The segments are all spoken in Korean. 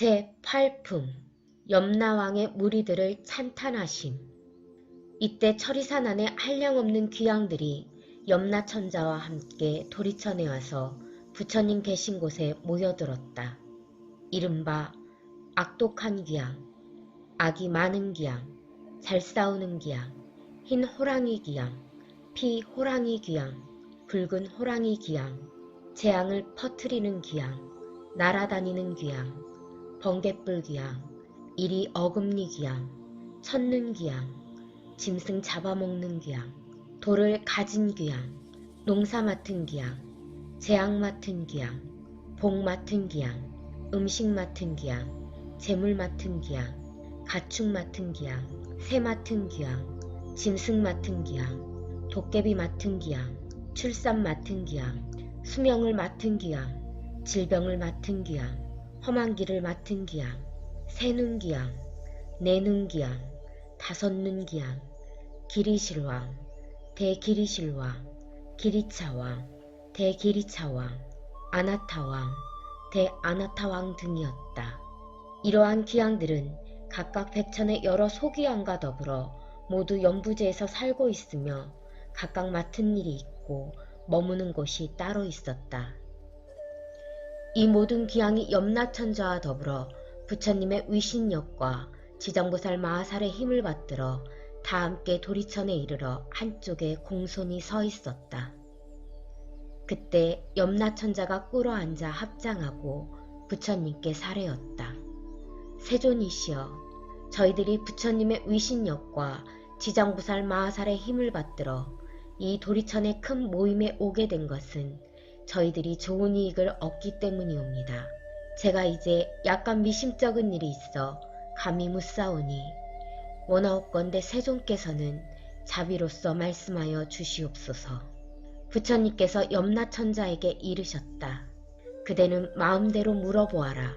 제8품 염라왕의 무리들을 찬탄하심 이때 철이산 안에 한량없는 귀양들이 염라천자와 함께 도리천에 와서 부처님 계신 곳에 모여들었다. 이른바 악독한 귀양, 악이 많은 귀양, 잘 싸우는 귀양, 흰 호랑이 귀양, 피 호랑이 귀양, 붉은 호랑이 귀양, 재앙을 퍼트리는 귀양, 날아다니는 귀양, 번갯불 귀양, 이리 어금니 귀양, 첫는 귀양, 짐승 잡아먹는 귀양, 돌을 가진 귀양, 농사 맡은 귀양, 재앙 맡은 귀양, 복 맡은 귀양, 음식 맡은 귀양, 재물 맡은 귀양, 가축 맡은 귀양, 새 맡은 귀양, 짐승 맡은 귀양, 도깨비 맡은 귀양, 출산 맡은 귀양, 수명을 맡은 귀양, 질병을 맡은 귀양, 험한 길을 맡은 기양, 새눈 기양, 내눈 기양, 다섯 눈 기양, 기리실왕, 대기리실왕, 기리차왕, 대기리차왕, 아나타왕, 대아나타왕 등이었다. 이러한 기양들은 각각 백천의 여러 소기양과 더불어 모두 연부제에서 살고 있으며 각각 맡은 일이 있고 머무는 곳이 따로 있었다. 이 모든 기양이 염라천자와 더불어 부처님의 위신력과 지정보살 마하살의 힘을 받들어 다 함께 도리천에 이르러 한쪽에 공손히 서 있었다. 그때 염라천자가 꿇어 앉아 합장하고 부처님께 사례었다. 세존이시여, 저희들이 부처님의 위신력과 지정보살 마하살의 힘을 받들어 이 도리천의 큰 모임에 오게 된 것은 저희들이 좋은 이익을 얻기 때문이옵니다. 제가 이제 약간 미심쩍은 일이 있어 감히 묻사오니 원하옵건대 세존께서는 자비로서 말씀하여 주시옵소서. 부처님께서 염라천자에게 이르셨다. 그대는 마음대로 물어보아라.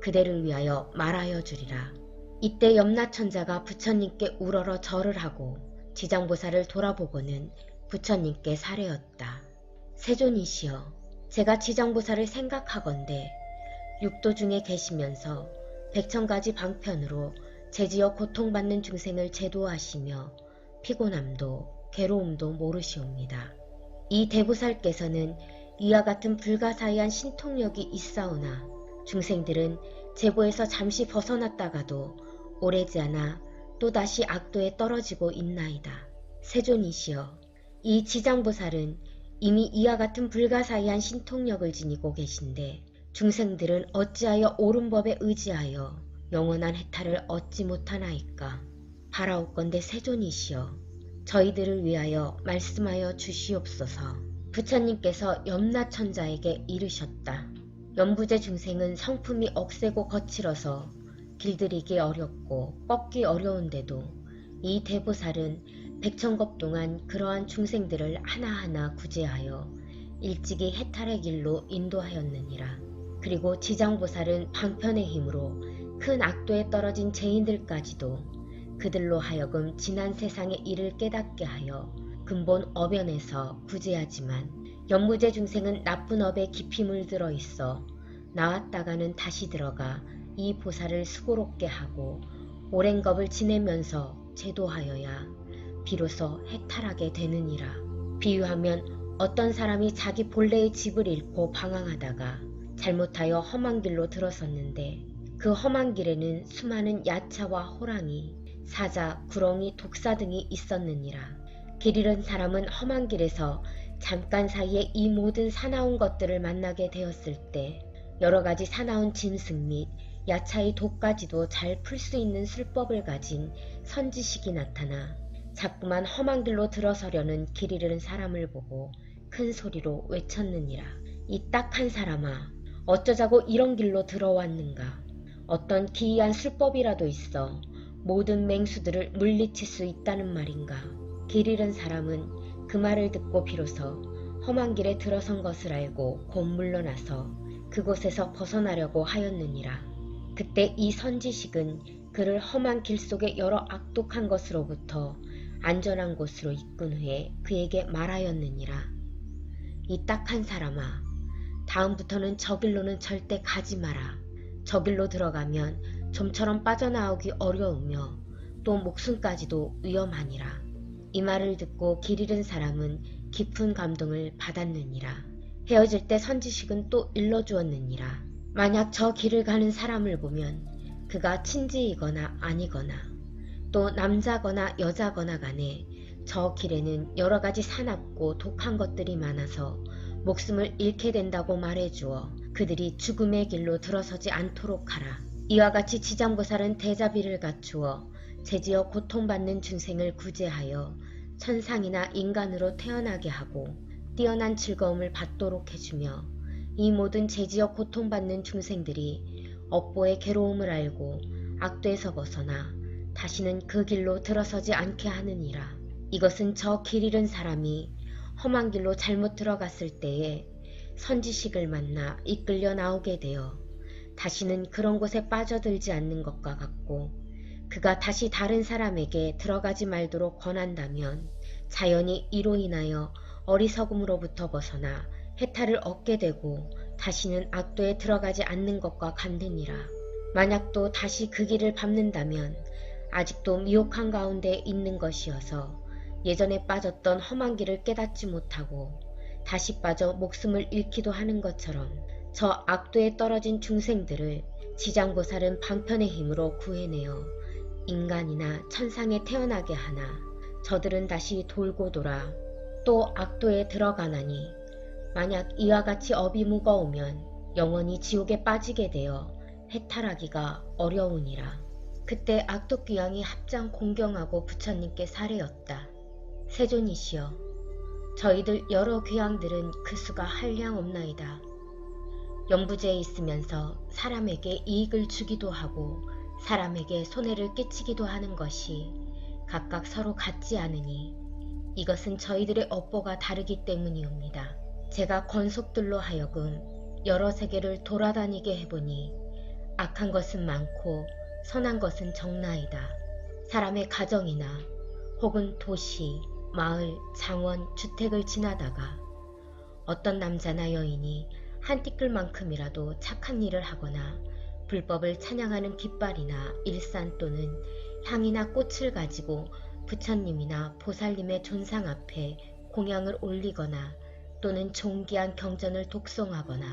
그대를 위하여 말하여 주리라. 이때 염라천자가 부처님께 우러러 절을 하고 지장보살을 돌아보고는 부처님께 사례었다. 세존이시여, 제가 지정보살을 생각하건대 육도 중에 계시면서 백천가지 방편으로 제지어 고통받는 중생을 제도하시며 피곤함도 괴로움도 모르시옵니다. 이 대보살께서는 이와 같은 불가사의한 신통력이 있사오나 중생들은 제보에서 잠시 벗어났다가도 오래지 않아 또다시 악도에 떨어지고 있나이다. 세존이시여, 이 지장보살은 이미 이와 같은 불가사의한 신통력을 지니고 계신데 중생들은 어찌하여 옳은 법에 의지하여 영원한 해탈을 얻지 못하나이까. 바라옵건대 세존이시여 저희들을 위하여 말씀하여 주시옵소서. 부처님께서 염라천자에게 이르셨다. 연부제 중생은 성품이 억세고 거칠어서 길들이기 어렵고 뻗기 어려운데도 이 대보살은 백천겁 동안 그러한 중생들을 하나하나 구제하여 일찍이 해탈의 길로 인도하였느니라. 그리고 지장보살은 방편의 힘으로 큰 악도에 떨어진 죄인들까지도 그들로 하여금 지난 세상의 일을 깨닫게 하여 근본 어변에서 구제하지만 연무제 중생은 나쁜 업에 깊이 물들어 있어 나왔다가는 다시 들어가 이 보살을 수고롭게 하고 오랜 겁을 지내면서 제도하여야 비로소 해탈하게 되느니라. 비유하면 어떤 사람이 자기 본래의 집을 잃고 방황하다가 잘못하여 험한 길로 들어섰는데 그 험한 길에는 수많은 야차와 호랑이, 사자, 구렁이, 독사 등이 있었느니라. 길 잃은 사람은 험한 길에서 잠깐 사이에 이 모든 사나운 것들을 만나게 되었을 때 여러 가지 사나운 짐승 및 야차의 독까지도 잘 풀 수 있는 술법을 가진 선지식이 나타나 자꾸만 험한 길로 들어서려는 길 잃은 사람을 보고 큰 소리로 외쳤느니라. 이 딱 한 사람아, 어쩌자고 이런 길로 들어왔는가? 어떤 기이한 술법이라도 있어 모든 맹수들을 물리칠 수 있다는 말인가? 길 잃은 사람은 그 말을 듣고 비로소 험한 길에 들어선 것을 알고 곧 물러나서 그곳에서 벗어나려고 하였느니라. 그때 이 선지식은 그를 험한 길 속에 여러 악독한 것으로부터 안전한 곳으로 이끈 후에 그에게 말하였느니라. 이 딱한 사람아, 다음부터는 저 길로는 절대 가지 마라. 저 길로 들어가면 좀처럼 빠져나오기 어려우며 또 목숨까지도 위험하니라. 이 말을 듣고 길 잃은 사람은 깊은 감동을 받았느니라. 헤어질 때 선지식은 또 일러주었느니라. 만약 저 길을 가는 사람을 보면 그가 친지이거나 아니거나 또 남자거나 여자거나 간에 저 길에는 여러 가지 사납고 독한 것들이 많아서 목숨을 잃게 된다고 말해주어 그들이 죽음의 길로 들어서지 않도록 하라. 이와 같이 지장보살은 대자비를 갖추어 제지어 고통받는 중생을 구제하여 천상이나 인간으로 태어나게 하고 뛰어난 즐거움을 받도록 해주며 이 모든 제지어 고통받는 중생들이 업보의 괴로움을 알고 악도에서 벗어나 다시는 그 길로 들어서지 않게 하느니라. 이것은 저 길 잃은 사람이 험한 길로 잘못 들어갔을 때에 선지식을 만나 이끌려 나오게 되어 다시는 그런 곳에 빠져들지 않는 것과 같고 그가 다시 다른 사람에게 들어가지 말도록 권한다면 자연히 이로 인하여 어리석음으로부터 벗어나 해탈을 얻게 되고 다시는 악도에 들어가지 않는 것과 같느니라. 만약 또 다시 그 길을 밟는다면 아직도 미혹한 가운데 있는 것이어서 예전에 빠졌던 험한 길을 깨닫지 못하고 다시 빠져 목숨을 잃기도 하는 것처럼 저 악도에 떨어진 중생들을 지장보살은 방편의 힘으로 구해내어 인간이나 천상에 태어나게 하나 저들은 다시 돌고 돌아 또 악도에 들어가나니 만약 이와 같이 업이 무거우면 영원히 지옥에 빠지게 되어 해탈하기가 어려우니라. 그때 악독귀 양이 합장 공경하고 부처님께 사례였다. 세존이시여 저희들 여러 귀양들은 그 수가 한량 없나이다. 연부제에 있으면서 사람에게 이익을 주기도 하고 사람에게 손해를 끼치기도 하는 것이 각각 서로 같지 않으니 이것은 저희들의 업보가 다르기 때문이옵니다. 제가 권속들로 하여금 여러 세계를 돌아다니게 해보니 악한 것은 많고 선한 것은 적나이다. 사람의 가정이나 혹은 도시, 마을, 장원, 주택을 지나다가 어떤 남자나 여인이 한 티끌만큼이라도 착한 일을 하거나 불법을 찬양하는 깃발이나 일산 또는 향이나 꽃을 가지고 부처님이나 보살님의 존상 앞에 공양을 올리거나 또는 존귀한 경전을 독송하거나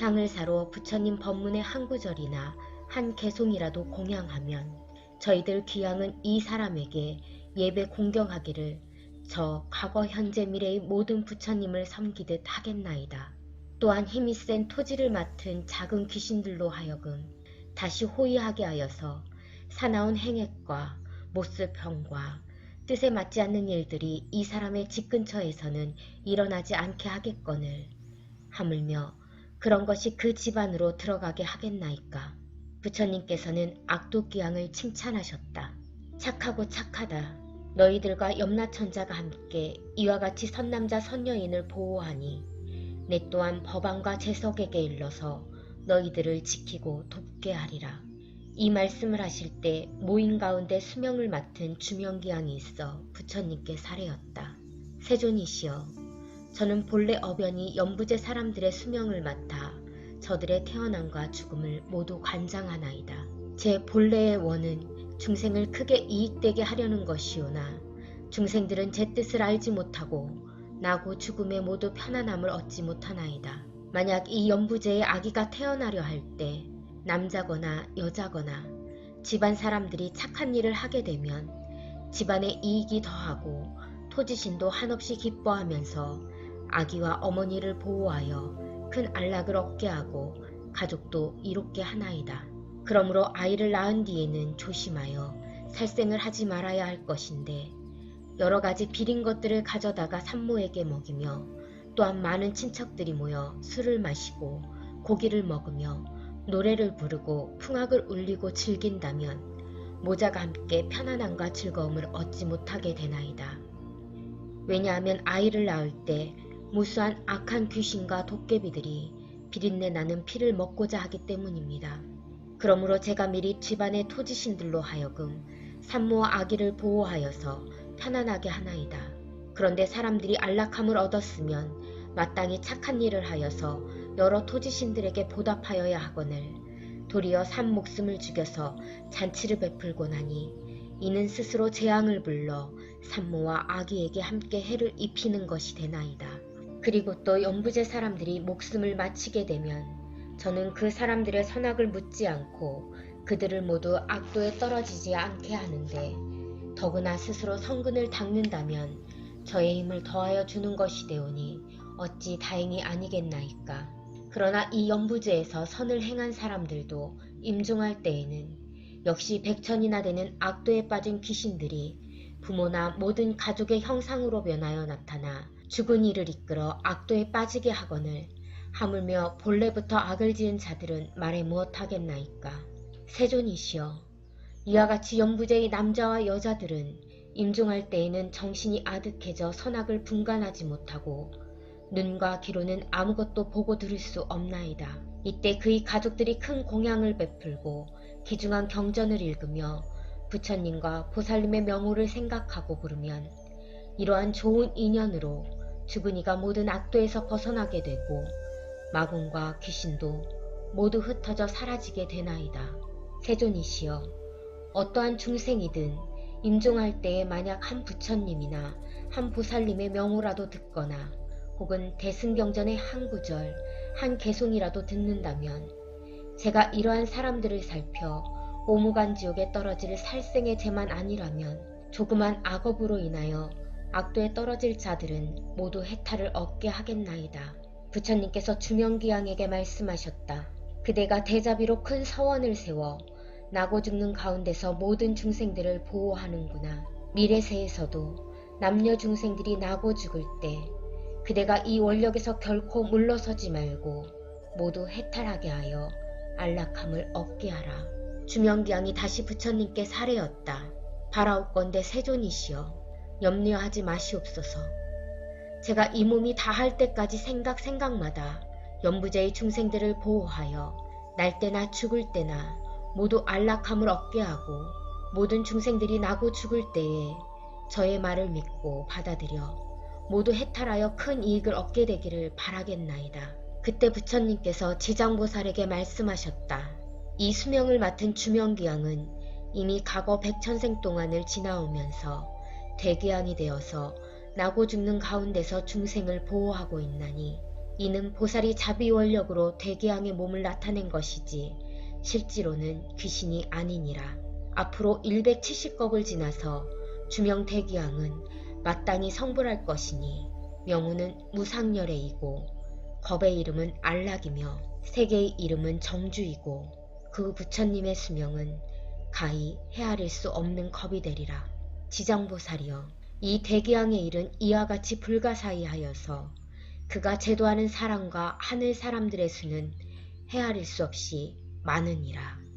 향을 사러 부처님 법문의 한 구절이나 한 개송이라도 공양하면 저희들 귀양은 이 사람에게 예배 공경하기를 저 과거 현재 미래의 모든 부처님을 섬기듯 하겠나이다. 또한 힘이 센 토지를 맡은 작은 귀신들로 하여금 다시 호위하게 하여서 사나운 행액과 못쓸평과 뜻에 맞지 않는 일들이 이 사람의 집 근처에서는 일어나지 않게 하겠거늘 하물며 그런 것이 그 집안으로 들어가게 하겠나이까. 부처님께서는 악도귀양을 칭찬하셨다. 착하고 착하다. 너희들과 염라천자가 함께 이와 같이 선남자 선여인을 보호하니 내 또한 법안과 재석에게 일러서 너희들을 지키고 돕게 하리라. 이 말씀을 하실 때 모인 가운데 수명을 맡은 주명기양이 있어 부처님께 사례였다. 세존이시여, 저는 본래 어변이 연부제 사람들의 수명을 맡아 저들의 태어남과 죽음을 모두 관장하나이다. 제 본래의 원은 중생을 크게 이익되게 하려는 것이오나 중생들은 제 뜻을 알지 못하고 나고 죽음에 모두 편안함을 얻지 못하나이다. 만약 이 연부제의 아기가 태어나려 할 때 남자거나 여자거나 집안 사람들이 착한 일을 하게 되면 집안의 이익이 더하고 토지신도 한없이 기뻐하면서 아기와 어머니를 보호하여 큰 안락을 얻게 하고 가족도 이롭게 하나이다. 그러므로 아이를 낳은 뒤에는 조심하여 살생을 하지 말아야 할 것인데 여러 가지 비린 것들을 가져다가 산모에게 먹이며 또한 많은 친척들이 모여 술을 마시고 고기를 먹으며 노래를 부르고 풍악을 울리고 즐긴다면 모자가 함께 편안함과 즐거움을 얻지 못하게 되나이다. 왜냐하면 아이를 낳을 때 무수한 악한 귀신과 도깨비들이 비린내 나는 피를 먹고자 하기 때문입니다. 그러므로 제가 미리 집안의 토지신들로 하여금 산모와 아기를 보호하여서 편안하게 하나이다. 그런데 사람들이 안락함을 얻었으면 마땅히 착한 일을 하여서 여러 토지신들에게 보답하여야 하거늘 도리어 산 목숨을 죽여서 잔치를 베풀고 나니 이는 스스로 재앙을 불러 산모와 아기에게 함께 해를 입히는 것이 되나이다. 그리고 또 연부제 사람들이 목숨을 마치게 되면 저는 그 사람들의 선악을 묻지 않고 그들을 모두 악도에 떨어지지 않게 하는데 더구나 스스로 성근을 닦는다면 저의 힘을 더하여 주는 것이 되오니 어찌 다행이 아니겠나이까. 그러나 이 연부제에서 선을 행한 사람들도 임종할 때에는 역시 백천이나 되는 악도에 빠진 귀신들이 부모나 모든 가족의 형상으로 변하여 나타나 죽은 이를 이끌어 악도에 빠지게 하거늘 하물며 본래부터 악을 지은 자들은 말해 무엇하겠나이까. 세존이시여 이와 같이 연부제의 남자와 여자들은 임종할 때에는 정신이 아득해져 선악을 분간하지 못하고 눈과 귀로는 아무것도 보고 들을 수 없나이다. 이때 그의 가족들이 큰 공양을 베풀고 귀중한 경전을 읽으며 부처님과 보살님의 명호를 생각하고 부르면 이러한 좋은 인연으로 죽은 이가 모든 악도에서 벗어나게 되고 마군과 귀신도 모두 흩어져 사라지게 되나이다. 세존이시여 어떠한 중생이든 임종할 때에 만약 한 부처님이나 한 보살님의 명호라도 듣거나 혹은 대승경전의 한 구절, 한 개송이라도 듣는다면 제가 이러한 사람들을 살펴 오무간 지옥에 떨어질 살생의 죄만 아니라면 조그만 악업으로 인하여 악도에 떨어질 자들은 모두 해탈을 얻게 하겠나이다. 부처님께서 주명기양에게 말씀하셨다. 그대가 대자비로 큰 서원을 세워 나고 죽는 가운데서 모든 중생들을 보호하는구나. 미래세에서도 남녀 중생들이 나고 죽을 때 그대가 이 원력에서 결코 물러서지 말고 모두 해탈하게 하여 안락함을 얻게 하라. 주명기양이 다시 부처님께 사례였다. 바라옵건대 세존이시여 염려하지 마시옵소서. 제가 이 몸이 다 할 때까지 생각 생각마다 연부제의 중생들을 보호하여 날 때나 죽을 때나 모두 안락함을 얻게 하고 모든 중생들이 나고 죽을 때에 저의 말을 믿고 받아들여 모두 해탈하여 큰 이익을 얻게 되기를 바라겠나이다. 그때 부처님께서 지장보살에게 말씀하셨다. 이 수명을 맡은 주명기양은 이미 과거 백천생 동안을 지나오면서 대기양이 되어서 나고 죽는 가운데서 중생을 보호하고 있나니 이는 보살이 자비원력으로 대기양의 몸을 나타낸 것이지 실제로는 귀신이 아니니라. 앞으로 170겁을 지나서 주명 대기양은 마땅히 성불할 것이니 명우는 무상열애이고 겁의 이름은 안락이며 세계의 이름은 정주이고 그 부처님의 수명은 가히 헤아릴 수 없는 겁이 되리라. 지장보살이여 이 대기양의 일은 이와 같이 불가사의하여서 그가 제도하는 사람과 하늘 사람들의 수는 헤아릴 수 없이 많으니라.